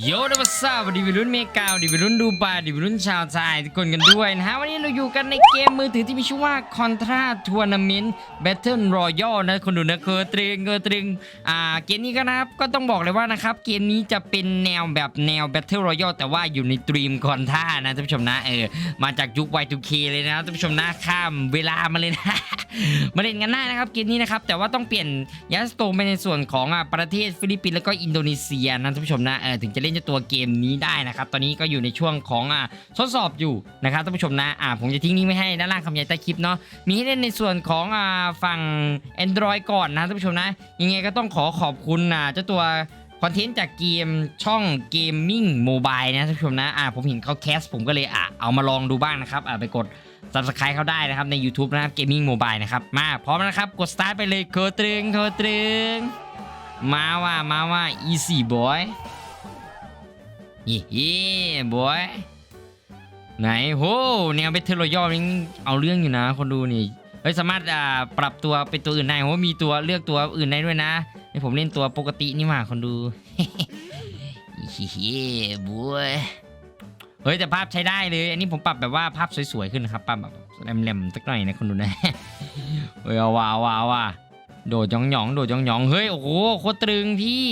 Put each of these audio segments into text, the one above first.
โยนวัสวัสดีวัยรุ่นเมกาดีวัยรุ่นดูบาดีวัยรุ่นชาวไทยทุกคนกันด้วยนะฮะ วันนี้เราอยู่กันในเกมมือถือที่มีชื่อว่า Contra Tournament Battle Royale นะคนดูนะเคอตรึงเคอตรึงอ่าเกมนี้ก็นะครับก็ต้องบอกเลยว่านะครับ เกมนี้จะเป็นแนวแบบแนว Battle Royale แต่ว่าอยู่ใน Dream Contra นะท่านผู้ชมนะเออมาจากยุค Y2K เลยนะท่านผู้ชมนะข้ามเวลามาเลยนะมาเล่นกันได้นะครับเกมนี้นะครับแต่ว่าต้องเปลี่ยนยัสโตไปในส่วนของอะประเทศฟิลิปปินส์แล้วก็อินโดนีเซียนะท่านผู้ชมนะเออถึงจะเล่นเจ้าตัวเกมนี้ได้นะครับ ตอนนี้ก็อยู่ในช่วงของอะทดสอบอยู่นะครับท่านผู้ชมนะอ่าผมจะทิ้งนี้ไว้ให้ด้านล่างคำยันใต้คลิปเนาะมีให้เล่นในส่วนของอ่าฝั่ง Android ก่อนนะท่านผู้ชมนะ ยังไงก็ต้องขอขอบคุณอะเจ้าตัวคอนเทนต์จากเกมช่องเกมมิ่งโมบายนะท่านผู้ชมนะอ่าผมเห็นเขาแคสผมก็เลยอะเอามาลองดูบ้างนะครับอ่าไปกด subscribe เขาได้นะครับใน YouTube นะครับเกมมิ่งโมบายนะครับมาพร้อมนะครับกด start ไปเลยเคอตรึงเคอตรึงมาว่ามาว่า easy boy ยี่ยี่ boy ไหนโหแนวเบทเทอร์รอยัลนี่เอาเรื่องอยู่นะ คนดูนี่เฮ้ยสามารถอ่าปรับตัวเป็นตัวอื่นได้โหมีตัวเลือกตัวอื่นได้ด้วยนะให้ผมเล่นตัวปกตินี่มาคนดูเฮ้บัวเฮ้ยแต่ภาพใช้ได้เลย อันนี้ผมปรับแบบว่าภาพสวยๆขึ้นนะครับปรับแบบแหลมๆสักหน่อยนะคนดูนะเฮ้ยเอาว่าเอาว่าเอว่าโดดยองหยองโดดยองหยองเฮ้ยโอ้โหโคตรตึงพี่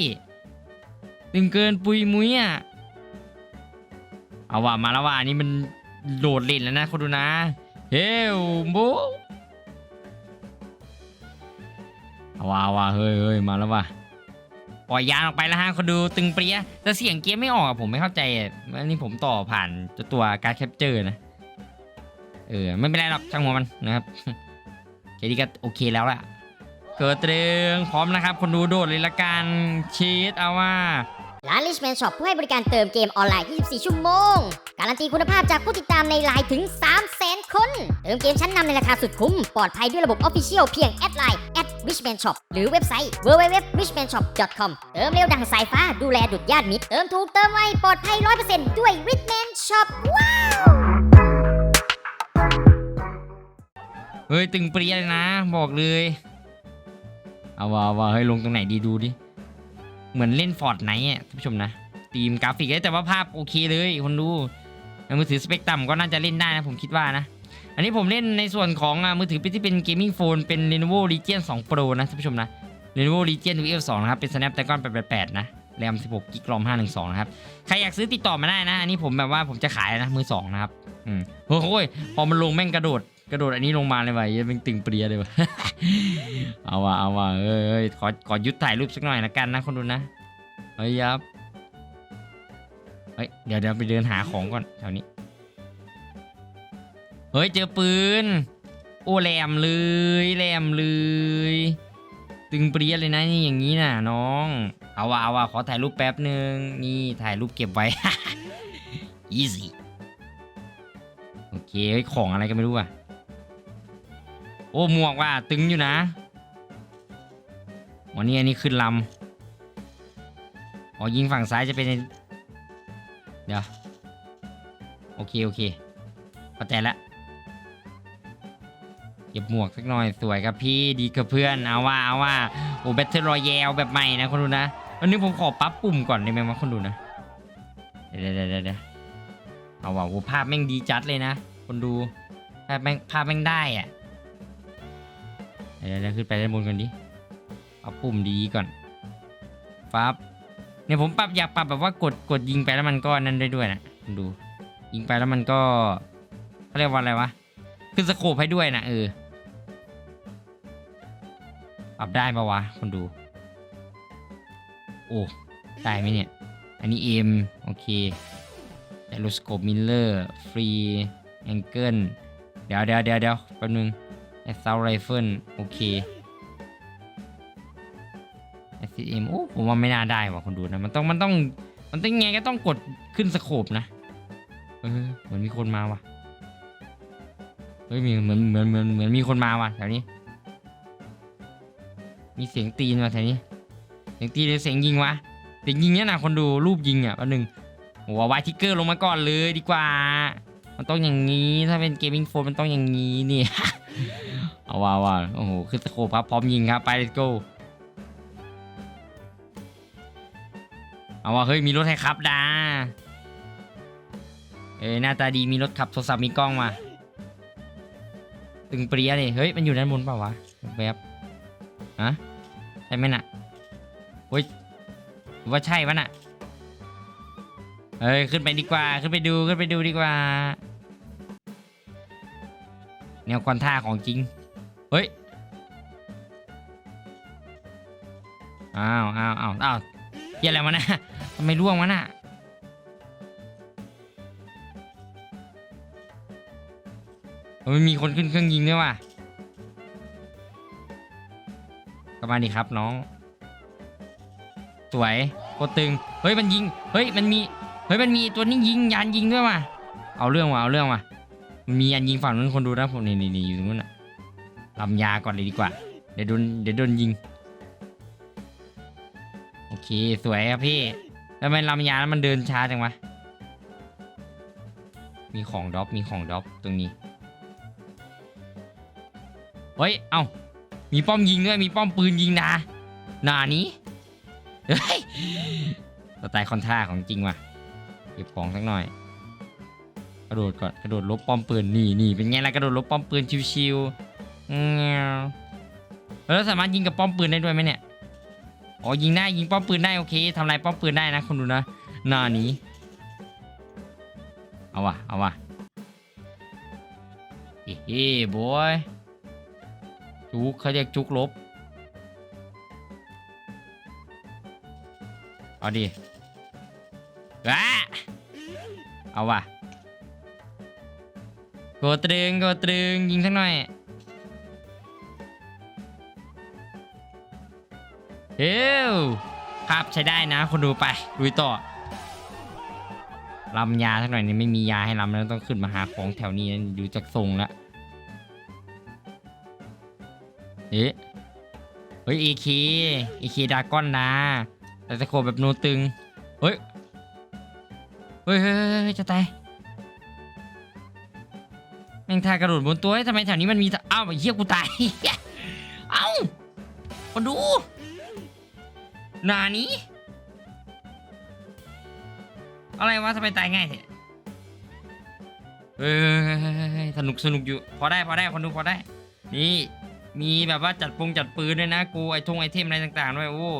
ตึงเกินปุยมุ้ยอะ เอาว่ามาแล้วว่าอันนี้มันโดดเล่นแล้วนะคนดูนะ เฮ้ยโบเอาว่าเอาว่าเฮ้ยเฮ้ยมาแล้วว่ะปล่อยยานออกไปแล้วฮะคนดูตึงเปรี้ยแต่เสียงเกมไม่ออกอะผมไม่เข้าใจอันนี้ผมต่อผ่านตัวการแคปเจอร์นะเออไม่เป็นไรหรอกช่างหัวมันนะครับแค่นี้ก็โอเคแล้วล่ะเกิดเตรงพร้อมนะครับ คนดูโดดเลยละกันชีตเอาว่า ร้าน Richman Shop ผู้ให้บริการเติมเกมออนไลน์ 24 ชั่วโมง การันตีคุณภาพจากผู้ติดตามในไลน์ถึง 300,000 คน เติมเกมชั้นนำในราคาสุดคุ้ม ปลอดภัยด้วยระบบ Official เพียงแอดไลน์ @richman shop หรือเว็บไซต์ www.richmanshop.com เติมเร็วดังสายฟ้าดูแลดุดญาติมิตรเติมถูกเติมไวปลอดภัย 100%ด้วย Richman Shop ว้าวเฮ้ยตึงเปรี้ยเลยนะ บอกเลย เอาว่าเอาว่าเฮ้ยลงตรงไหนดีดูดิ เหมือนเล่นฟอร์ดไนท์อะท่านผู้ชมนะตีมกราฟิกเอ้แต่ว่าภาพโอเคเลยคนดูมือถือสเปกตรัมก็น่าจะเล่นได้นะผมคิดว่านะ อันนี้ผมเล่นในส่วนของอะมือถือที่เป็นเกมมิ่งโฟนเป็น Lenovo Legion 2 Pro นะท่านผู้ชมนะ Lenovo Legion VF2 นะครับเป็น Snapdragon 888 นะแรม 16กิกรอม512 นะครับ ใครอยากซื้อติดต่อมาได้นะ อันนี้ผมแบบว่าผมจะขายนะมือสองนะครับ อืมโอ้ยพอมันลงแม่งกระโดด กระโดดอันนี้ลงมาเลยว่ะยังเป็นตึงเปรียเลยว่ะ เอาว่ะเอาว่ะเอ้ยเอ้ยขอขอยุดถ่ายรูปสักหน่อยละกันนะคนดูนะเฮ้ยยับเฮ้ยเดี๋ยวเดี๋ยวไปเดินหาของก่อนแถวนี้ เฮ้ยเจอปืน โอ้แหลมเลยแหลมเลย ตึงเปรียเลยนะนี่อย่างนี้น่ะน้อง เอาว่ะเอาว่ะขอถ่ายรูปแป๊บหนึ่งนี่ถ่ายรูปเก็บไว้ easy โอเคเฮ้ของอะไรก็ไม่รู้อะ โอ้หมวกว่ะตึงอยู่นะวันนี้อันนี้ขึ้นลำอ๋อยิงฝั่งซ้ายจะเป็น เดี๋ยว โอเค โอเคเข้าใจละเก็บหมวกสักหน่อยสวยครับพี่ดีกับเพื่อนเอาว่าเอาว่าโอ้แบทเทิลรอยัลแบบใหม่นะคนดูนะวันนี้ผมขอปั๊บปุ่มก่อนได้ไหมวะคนดูนะเดี๋ยวเดี๋ยวเดี๋ยวเดี๋ยวเอาว่าโอ้ภาพแม่งดีจัดเลยนะ คนดูภาพแม่งภาพแม่งได้อะ เดี๋ยวเดี๋ยวขึ้นไปด้านบนกันดิ เอาปุ่มดีก่อนฟับเนี่ยผมปรับอยากปรับแบบว่ากดกดยิงไปแล้วมันก็นั่นได้ด้วยนะคุณดู ยิงไปแล้วมันก็เขาเรียกว่าอะไรวะขึ้นสโคปให้ด้วยนะเออปรับได้ปะวะคนดู โอ้ได้ไหมเนี่ย อันนี้เอ็มโอเคไดโรสโคปมิลเลอร์ฟรีแองเกิลเดี๋ยวเดี๋ยวเดี๋ยวเดี๋ยวแป๊บนึง แอสซาวไรเฟิลโอเค SCM โอ้ผมว่าไม่น่าได้ว่ะคนดูนะ มันต้องมันต้องมันต้องไงก็ต้องกดขึ้นสโคปนะ เออเหมือนมีคนมาว่ะ เฮ้ยมีเหมือนเหมือนเหมือนเหมือนมีคนมาว่ะแถวนี้ มีเสียงตีนมาแถวนี้ เสียงตีนหรือเสียงยิงวะ เสียงยิงเนี่ยนะคนดูรูปยิงอะแป๊บนึงโอ้วายทิกเกอร์ลงมาก่อนเลยดีกว่า มันต้องอย่างนี้ ถ้าเป็นเกมมิ่งโฟนมันต้องอย่างนี้นี่ เอาว่าว่าโอ้โหขึ้นสโคปครับพร้อมยิงครับไป let's go เอาว่าเฮ้ยมีรถให้ขับดาเอ้ยหน้าตาดีมีรถขับโทรศัพท์มีกล้องมา ตึงเปรี้ยเลยเฮ้ยมันอยู่ด้านบนเปล่าวะแวบฮะใช่ไหมน่ะเฮ้ยว่าใช่ปะน่ะเฮ้ยขึ้นไปดีกว่าขึ้นไปดูขึ้นไปดูดีกว่า แนวคอนท่าของจริง อ้าวอ้าวอ้าวอ้าวเหี้ยอะไรมานะทำไมร่วงวะน่ะมันมีคนขึ้นเครื่องยิงด้วยว่ะกลับมาดิครับน้อง สวยโคตรตึง เฮ้ยมันยิง เฮ้ยมันมี เฮ้ยมันมีตัวนี้ยิงยานยิงด้วยว่ะ เอาเรื่องว่ะเอาเรื่องว่ะ มันมียานยิงฝั่งนู้นคนดูนะผมนี่นี่อยู่ตรงนู้นน่ะลำยาก่อนเลยดีกว่า เดี๋ยวโดนเดี๋ยวโดนยิง สวยครับพี่แล้วทำไมลำยาแล้วมันเดินช้าจังวะ มีของดรอปมีของดรอปตรงนี้ เฮ้ย เอ้า มีป้อมยิงด้วย มีป้อมปืนยิงนะหนานี้ เฮ้ยสไตล์คอนท่าของจริงว่ะ เก็บของสักหน่อย กระโดดก่อน กระโดดลบป้อมปืน นี่นี่เป็นไงล่ะ กระโดดลบป้อมปืนชิวๆแล้วสามารถยิงกับป้อมปืนได้ด้วยไหมเนี่ย อ๋อยิงได้ยิงป้อมปืนได้โอเคทำลายป้อมปืนได้นะคุณดูนะหน้านี้ เอาวะเอาวะเฮ้เฮ้บอยจุกเขาเรียกจุกลบ เอาดิว้าเอาวะโกตรึงโกตรึงยิงสักหน่อย เฮ้วภาพใช้ได้นะ คนดูไปลุยต่อลำยาสักหน่อยนี่ไม่มียาให้ลำแล้วต้องขึ้นมาหาของแถวนี้นะดูจากทรงแล้วเอ๊ะเฮ้ยอเคเอเคดาก้อนนะแต่ตะโขบแบบโนตึงเฮ้ยเฮ้ยเฮ้ยเฮ้ยจะตายแม่งทากระโดดบนตัวทำไมแถวนี้มันมีอ้าวไอ้เหี้ยกูตายเอ้าคนดู นานี้ อะไรวะทำไมตายง่ายเถอะเอ้ยสนุกสนุกอยู่ พอได้พอได้คนดูพอได้ นี่มีแบบว่าจัดปงจัดปืนด้วยนะ กูไอทงไอเทมอะไรต่างๆด้วยโอ้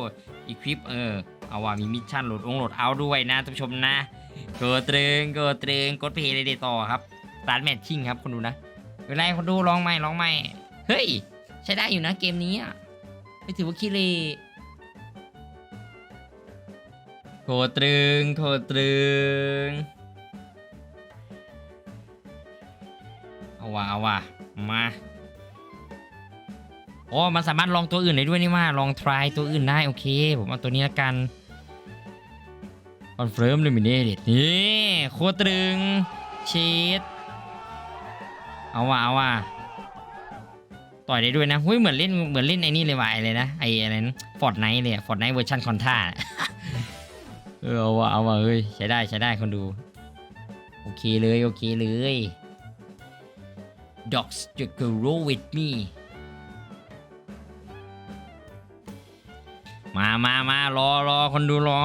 อีคลิปเออเอาว่ามีมิชชั่นโหลดองโหลดเอาด้วยนะท่านผู้ชมนะเกิดเตรงเกิดเตรงกดเพลย์เลยดีต่อครับสตาร์ทแมทชิ่งครับคนดูนะเวลาคนดูลองใหม่ลองใหม่เฮ้ย ใช้ได้อยู่นะเกมนี้อะไม่ถือว่าขี้เลย โคตรึงโคตรึง เอาว่ะเอาว่ะมาโอ้มันสามารถลองตัวอื่นได้ด้วยนี่ว่าลอง try ตัวอื่นได้ โอเค ผมเอาตัวนี้ละกันคอนเฟิร์มเลยมินเด็ดนี่โคตรึงเชดเอาว่ะเอาว่ะต่อยได้ด้วยนะเฮ้ยเหมือนเล่นเหมือนเล่นไอ้นี่เลยว่ะไอ้เลยนะไอ้อะไรนะฟอร์ดไนท์เลยฟอร์ดไนท์เวอร์ชันคอนท่า เออเอาว่ะเอาว่ะเฮ้ยใช้ได้ใช้ได้คนดู โอเคเลยโอเคเลย Dogs just go roll with me มามามารอรอคนดูรอ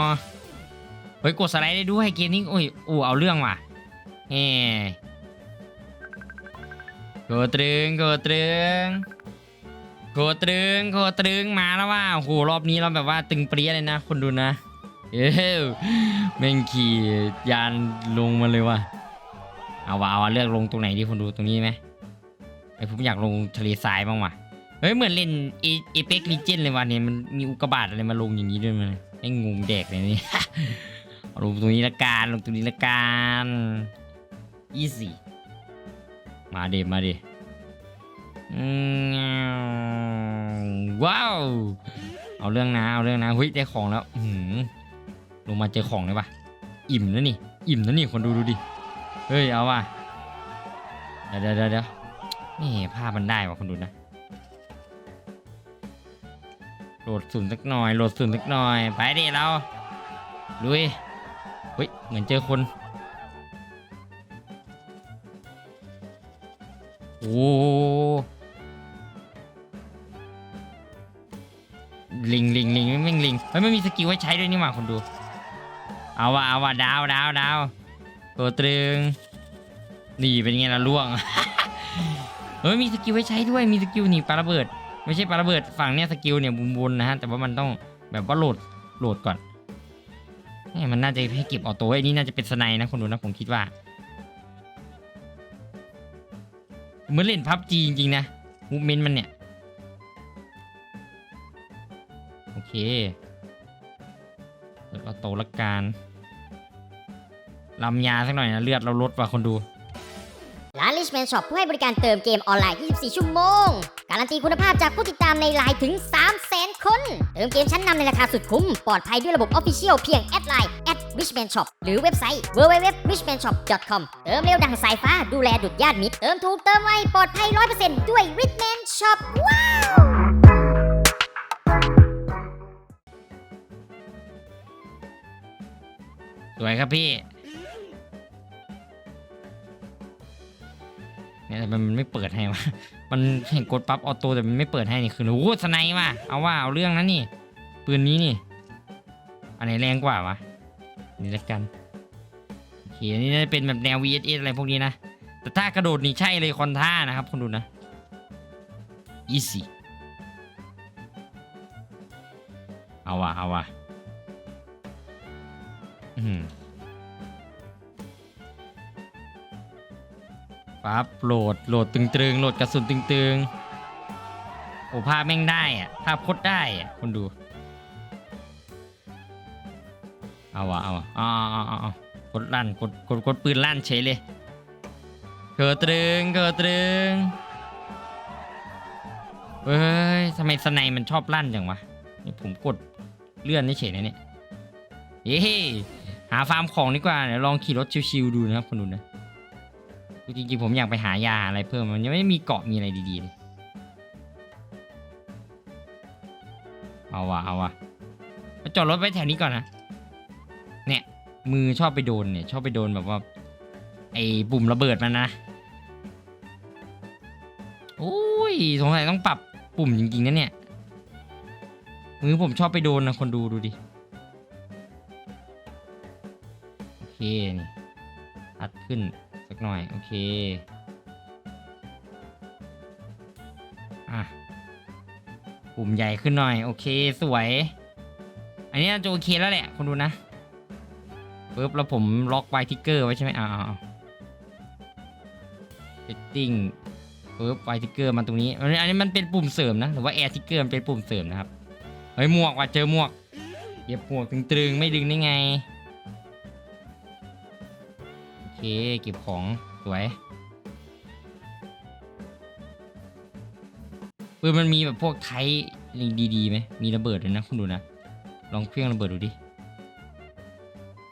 เฮ้ย กดสไลด์ได้ด้วยเกมนี้โอ้ยโอ้เอาเรื่องว่ะเฮ้โกตรึงโกตรึงโกตรึงโกตรึงมาแล้วว่าโอ้โหรอบนี้เราแบบว่าตึงเปรี้ยเลยนะคนดูนะ เอ้แม่งขี่ยานลงมาเลยว่ะเอาว่ะเอาว่ะเลือกลงตรงไหนดีคนดูตรงนี้ไหมไอผมอยากลงทะเลทรายบ้างว่ะเฮ้ยเหมือนเล่นเอเอเปกลิเจนเลยว่ะเนี่ยมันมีอุกกาบาตอะไรมาลงอย่างนี้ด้วยมันไอ้งงแดกเลยนี่ลงตรงนี้ละกันลงตรงนี้ละกันอีซี่มาเดมาเดว้าว เอาเรื่องนะเอาเรื่องนะเฮ้ยได้ของแล้วอื้อหือ ลงมาเจอของเลยว่ะ อิ่มแล้วนี่ อิ่มแล้วนี่คนดูดูดิ เฮ้ยเอาว่ะ เดี๋ยวเดี๋ยวเดี๋ยวนี่ภาพมันได้ว่ะคนดูนะ โหลดสุ่มสักหน่อย โหลดสุ่มสักหน่อย ไปดิเราลุยเฮ้ย เหมือนเจอคน โอ้ลิงลิงลิงไม่งลิงเฮ้ยไม่มีสกิลไว้ใช้ด้วยนี่หว่าคนดู เอาว่ะเอาว่ะดาวดาวดาวตัวตรึงนี่เป็นไงล่ะล่วง เฮ้ยมีสกิลไว้ใช้ด้วยมีสกิลหนีปาระเบิด ไม่ใช่ปาระเบิดฝั่งเนี้ยสกิลเนี่ยบุนๆนะฮะแต่ว่ามันต้องแบบว่าโหลดโหลดก่อนนี่มันน่าจะให้เก็บออโต้ไอ้นี่น่าจะเป็นสไนนะคนดูนะผมคิดว่าเหมือนเล่นพับจีจริงๆนะมูเมนต์มันเนี่ย โอเค ตละกันลำยาสักหน่อยนะเลือดเราลดว่ะคนดู ร้าน Richman Shop ผู้ให้บริการเติมเกมออนไลน์ 24 ชั่วโมง การันตีคุณภาพจากผู้ติดตามในไลน์ถึง 300,000 คน เติมเกมชั้นนำในราคาสุดคุ้ม ปลอดภัยด้วยระบบ Official เพียงแอดไลน์ @richman shop หรือเว็บไซต์ www.richmanshop.com เติมเร็วดังสายฟ้าดูแลดุดญาติมิตร เติมถูกเติมไวปลอดภัย 100%ด้วย Richman Shop ว้าว สวยครับพี่เนี่ยแต่มันไม่เปิดให้วะมันเห็นกดปั๊บออโต้แต่มันไม่เปิดให้นี่คือโอ้สไนว่ะเอาว่าเอาเรื่องนั้นนี่ปืนนี้นี่ อันไหนแรงกว่าวะนี่ละกันโอเคอันนี้น่าจะเป็นแบบแนว VSS อะไรพวกนี้นะ แต่ถ้ากระโดดนี่ใช่เลยคอนท่านะครับคุณดูนะ easy เอาว่ะเอาว่ะ ปั๊บโหลดโหลดตึงๆโหลดกระสุนตึงๆโอ้ภาพแม่งได้อะภาพโคตรได้อะคุณดู เอาวะเอาวะอ๋อาเอ๋อกดลั่นกดกดกดปืนลั่นเฉยเลยเกิดตรึงเกิดตรึงเฮ้ยทำไมสไนมันชอบลั่นจังวะนี่ผมกดเลื่อนเฉยนะเนี่ยเย้ หาฟาร์มของดีกว่าเดี๋ยวลองขี่รถชิวๆดูนะครับคุณดูนะจริงๆผมอยากไปหายาอะไรเพิ่มมันยังไม่มีเกาะมีอะไรดีๆเลยเอาวะเอาวะมาจอดรถไว้แถวนี้ก่อนนะเนี่ยมือชอบไปโดนเนี่ยชอบไปโดนแบบว่า ไอ้ปุ่มระเบิดมันนะโอ้ยสงสัยต้องปรับปุ่มจริงๆนะเนี่ยมือผมชอบไปโดนนะคนดูดูดิ เคนี่อัดขึ้นสักหน่อย โอเค อะปุ่มใหญ่ขึ้นหน่อย โอเคสวย อันนี้จะโอเคแล้วแหละคนดูนะปุ๊บแล้วผมล็อกไวทิกเกอร์ไว้ใช่ไหมอ่าเซตติ้งปุ๊บไวทิกเกอร์มาตรงนี้ อันนี้มันเป็นปุ่มเสริมนะ หรือว่าแอร์ทิกเกอร์มันเป็นปุ่มเสริมนะครับ เฮ้ยหมวกว่ะเจอหมวกเก็บหมวกตึงๆ ไม่ดึงได้ไง เค เก็บของ สวยปืนมันมีแบบพวกไทยดีๆไหมมีระเบิดด้วยนะคุณดูนะ ลองเครื่องระเบิดดูดิ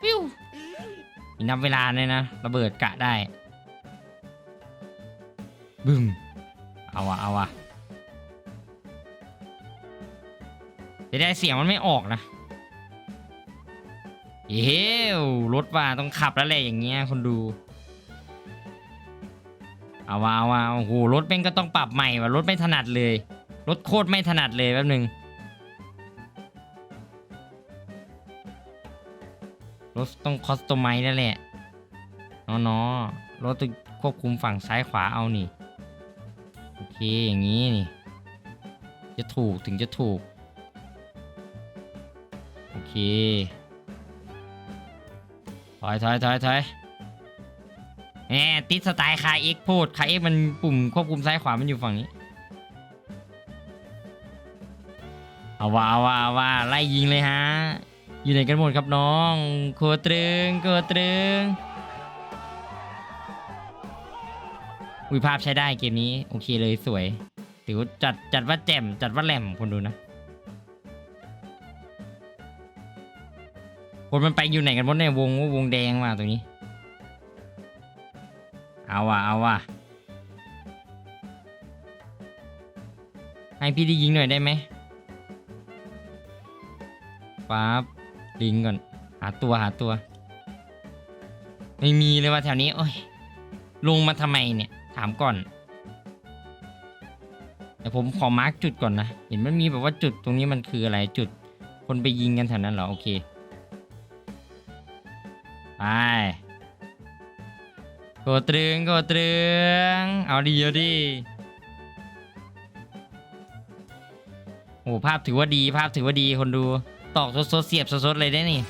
ปิ้วมีนับเวลาเลยนะ ระเบิดกะได้ บึ้ม เอาวะเอาวะจะได้เสียงมันไม่ออกนะ เย้วรถว่าต้องขับแล้วแหละอย่างเงี้ยคนดู เอาวะเอาวะโอ้โหรถแม่งก็ต้องปรับใหม่ว่ะรถไม่ถนัดเลย รถโคตรไม่ถนัดเลยแป๊บนึงรถต้องคอสตอมไมซ์แล้วแหละเนาะๆรถต้องควบคุมฝั่งซ้ายขวาเอานี่โอเคอย่างนี้นี่ จะถูกถึงจะถูก โอเค อยถอยถอยถอยแหมติดสไตล์คาเอ็กพูดคาเอ็กมันปุ่มควบคุมซ้ายขวามันอยู่ฝั่งนี้ เอาว่าเอาว่าเอาว่าไล่ยิงเลยฮะ อยู่ไหนกันหมดครับน้องโคตรึงโคตรึงอุยภาพใช้ได้เกมนี้ โอเคเลยสวยถือว่าจัดจัดว่าแจ่มจัดว่าแหลมคนดูนะ คนมันไปอยู่ไหนกันหมดเนี่ยวงวงแดงมาตรงนี้ เอาว่ะเอาว่ะให้พี่ได้ยิงหน่อยได้ไหมปั๊บลิงก์ก่อน หาตัวหาตัว ไม่มีเลยว่าแถวนี้ โอ้ย ลงมาทำไมเนี่ย ถามก่อนแต่ผมขอมาร์กจุดก่อนนะ เห็นมันมีแบบว่าจุดตรงนี้มันคืออะไรจุด คนไปยิงกันแถวนั้นเหรอ โอเค กดตรึงกดตรึงเอาดีเอาดีโอ้ภาพถือว่าดีภาพถือว่าดีคนดูตอกสดๆเสียบสดๆเลยได้นี่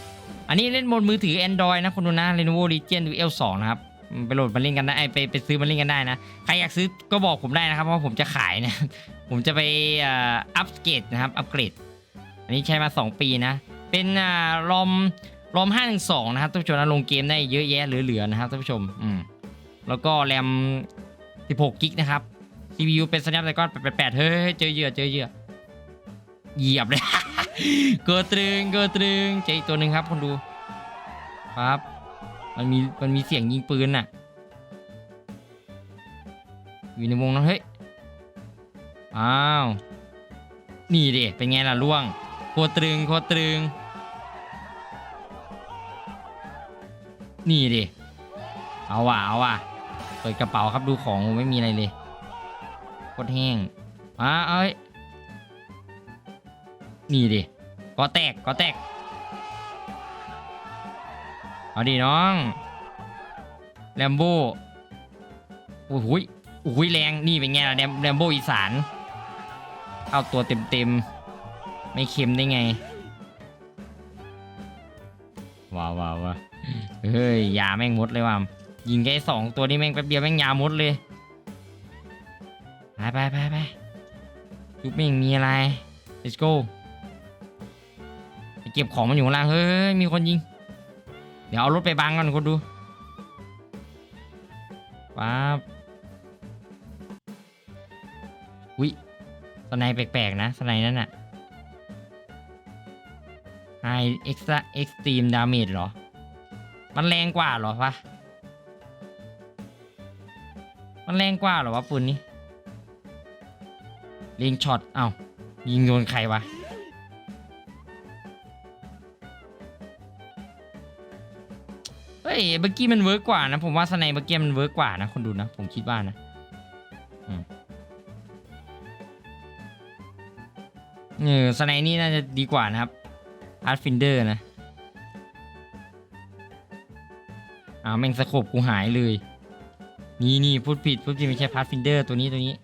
อันนี้เล่นบนมือถือ Android นะคนดูนะ Lenovo Legion Duel 2 นะครับ ไปโหลดมาเล่นกันได้ไปไปซื้อมาเล่นกันได้นะ ใครอยากซื้อก็บอกผมได้นะครับเพราะผมจะขายนะผมจะไปอัปเกรดนะครับอัปเกรด อันนี้ใช้มา 2 ปีนะ เป็นอ่ารอมรอม512 นะครับท่านผู้ชมนะลงเกมได้เยอะแยะเหลือๆนะครับท่านผู้ชมอืม แล้วก็แรม 16 กิกนะครับ CPU เป็น Snapdragon 888 เฮ้ย เจอเหยื่อ เจอเหยื่อ เหยียบเลย เกิดตรึง เกิดตรึง เจออีกตัวหนึ่งครับคนดู ครับ มันมี มันมีเสียงยิงปืนน่ะ อยู่ในวงนั้นเฮ้ย อ้าว นี่ดิเป็นไงล่ะล่วง โคตรตรึง โคตรตรึง นี่ดิเอาว่ะเอาว่ะ เปิดกระเป๋าครับดูของไม่มีอะไรเลยโคตรแห้งอ่าเอ้ยนี่ดิก็แตกก็แตกเอาดิน้องแลมโบ้โอ้โหยโอ้โหยแรงนี่เป็นไงล่ะแรมแรมโบ้อีสานเข้าตัวเต็มเต็มๆไม่เค็มได้ไงว้าวว้าวเฮ้ยยาแม่งมดเลยว่ะ ยิงแค่สองตัวนี้แม่งแป๊บเดียวแม่งยาหมดเลย ไปไปไปไปจุ๊บแม่งมีอะไร let's go ไปเก็บของมันอยู่ข้างล่าง เฮ้ย มีคนยิง เดี๋ยวเอารถไปบังก่อนคนดูป๊าบวิสไนแปลกๆนะสไนนั่นน่ะ High Extra Extreme Damage เหรอ มันแรงกว่าเหรอวะ มันแรงกว่าเหรอวะปืนนี้เลียงช็อต เอ้ายิงโดนใครวะ เฮ้ยเมื่อกี้มันเวิร์กกว่านะ ผมว่าสไนเมื่อกี้มันเวิร์กกว่านะ คนดูนะ ผมคิดว่านะเออสไนนี่น่าจะดีกว่านะครับอาร์ตฟินเดอร์นะอ้าวแม่งสะโคบกูหายเลย นี่นี่พูดผิดพูดผิดไม่ใช่พาร์ทฟินเดอร์ตัวนี้ตัวนี้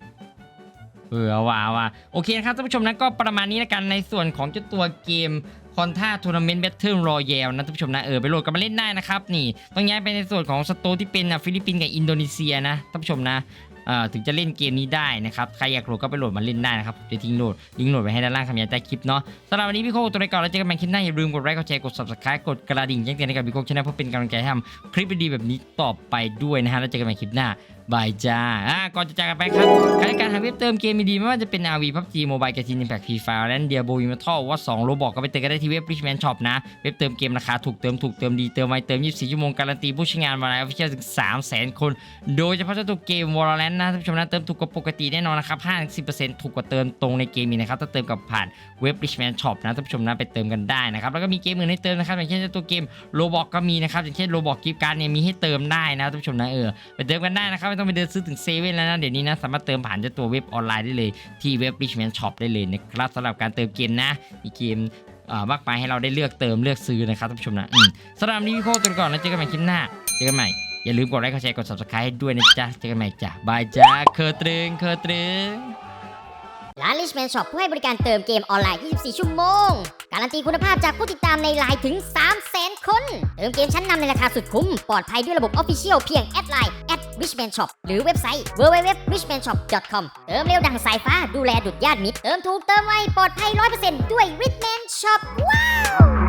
เออเอาว่าเอาว่าโอเคนะครับท่านผู้ชมนะก็ประมาณนี้แล้วกันในส่วนของเจ้าตัวเกมคอนท่าทัวร์นาเมนต์แบทเทิลรอยัลนะท่านผู้ชมนะเออไปโหลดกันมาเล่นได้นะครับนี่ต้องย้ายไปในส่วนของสโตร์ที่เป็นอะฟิลิปปินส์กับอินโดนีเซียนะท่านผู้ชมนะ ถึงจะเล่นเกมนี้ได้นะครับ ใครอยากโหลดก็ไปโหลดมาเล่นได้นะครับเดี๋ยวทิ้งโหลดลิงก์โหลดไว้ให้ด้านล่างคำยันใต้คลิปเนาะสำหรับวันนี้พี่โคกตัวไปก่อนแล้วเจอกันใหม่คลิปหน้าอย่าลืมกดไลค์กดแชร์กด subscribe กดกระดิ่งแจ้งเตือนให้กับพี่โคกชาแนลเพื่อเป็นกำลังใจให้ทำคลิปดีๆแบบนี้ต่อไปด้วยนะฮะแล้วเจอกันใหม่คลิปหน้า บายจ้าอ่าก่อนจะจากกันไปครับการการหาเว็บเติมเกมดีไม่ว่าจะเป็น RV PUBG Mobile กับทีนิมแพคฟรีไฟล์และเดียโบวิมทอลว่า 2 โลบอกก็ไปเติมกันได้ที่เว็บ Richman Shop นะ เว็บเติมเกมราคาถูกเติมถูกเติมดีเติมไวเติม 24 ชั่วโมงการันตีผู้ใช้งานมาแล้วฟิเชียลถึง 300,000 คน โดยเฉพาะเจ้าตัวเกม Valorant นะท่านผู้ชมนะเติมถูกกว่าปกติแน่นอนนะครับ5-10%ถูกกว่าเติมตรงในเกมนี้นะครับถ้าเติมกับผ่านเว็บ Richman Shop นะท่านผู้ชมนะไปเติมกันได้นะครับแล้วก็มีเกมอื่นให้เติมนะครับอย่างเช่นเจ้าตัวเกมโลบอกก็มีนะครับอย่างเช่นโลบอกกิฟต์การ์ดเนี่ยมีให้เติมได้นะท่านผู้ชมนะเออไปเติมกันได้นะครับต้องไปเดินซื้อถึงเซเว่นแล้วนะ เดี๋ยวนี้นะ สามารถเติมผ่านเจ้าตัวเว็บออนไลน์ได้เลยที่เว็บ Richman Shop ได้เลยนะครับสำหรับการเติมเกมนะมีเกมอ่อมากมายให้เราได้เลือกเติมเลือกซื้อนะครับท่านผู้ชมนะมสำหรับนี้พี่โคตัวก่อนแล้วเจอกันใหม่คลิปหน้าเจอกันใหม่อย่าลืมกดไลค์กดแชร์กด subscribe ให้ด้วยนะจ๊ะเจอกันใหม่จ้ะบายจ้าเคอร์ตรึงเคอร์ตรึง ร้าน Richman Shop ผู้ให้บริการเติมเกมออนไลน์ 24 ชั่วโมง การันตีคุณภาพจากผู้ติดตามในไลน์ถึง 300,000 คน เติมเกมชั้นนำในราคาสุดคุ้ม ปลอดภัยด้วยระบบ Official เพียงแอดไลน์ @richman shop หรือเว็บไซต์ www.richmanshop.com เติมเร็วดังสายฟ้าดูแลดุดญาติมิตร เติมถูกเติมไวปลอดภัย 100%ด้วย Richman Shop ว้าว